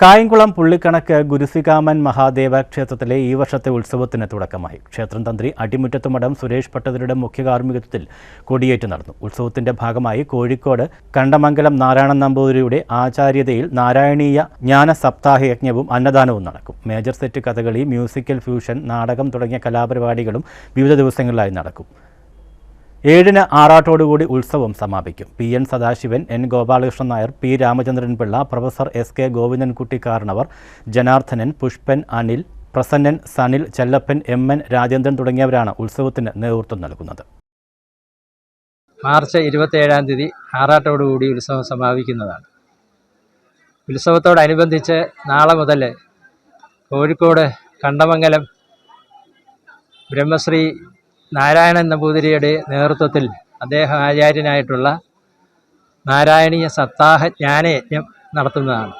കായംകുളം പുള്ളിക്കണക്ക് ഗുരുസികാമൻ മഹാദേവ ക്ഷേത്രത്തിലെ ഈ വർഷത്തെ ഉത്സവത്തിന് തുടക്കമായി. ക്ഷേത്രം തന്ത്രി അടിമുറ്റത്ത് മഠം സുരേഷ് ഭട്ടതിരുടെ മുഖ്യ കാർമ്മികത്വത്തിൽ കൊടിയേറ്റ് നടന്നു. ഉത്സവത്തിന്റെ ഭാഗമായി കോഴിക്കോട് കണ്ടമംഗലം നാരായണൻ നമ്പൂതിരിയുടെ ആചാര്യതയിൽ നാരായണീയ ജ്ഞാന സപ്താഹ യജ്ഞവും അന്നദാനവും നടക്കും. Major set Kathakali musical fusion നാടകം തുടങ്ങിയ കലാപരിപാടികളും വിവിധ ദിവസങ്ങളിലായി നടക്കും. ഏഴിന് ആറാട്ടോടുകൂടി ഉത്സവം സമാപിക്കും. P N Sadasivan N Gopalakrishnan Nair P Ramachandran Pillai professor S K Govindankutty Karanavar Janardhanan Pushpan Anil Prasannan Sanil Chellappan M N Rajendran തുടങ്ങിയവരാണ് ഉത്സവത്തിന് നേതൃത്വം നൽകുന്നത്. മാർച്ച് ഇരുപത്തേഴാം തീയതി ആറാട്ടോടുകൂടി ഉത്സവം സമാപിക്കുന്നതാണ്. ഉത്സവത്തോടനുബന്ധിച്ച് നാളെ മുതൽ കോഴിക്കോട് കണ്ടമംഗലം ബ്രഹ്മശ്രീ നാരായണൻ നമ്പൂതിരിയുടെ നേതൃത്വത്തിൽ അദ്ദേഹം ആചാര്യനായിട്ടുള്ള നാരായണീയ സപ്താഹ ജ്ഞാനയജ്ഞം നടത്തുന്നതാണ്.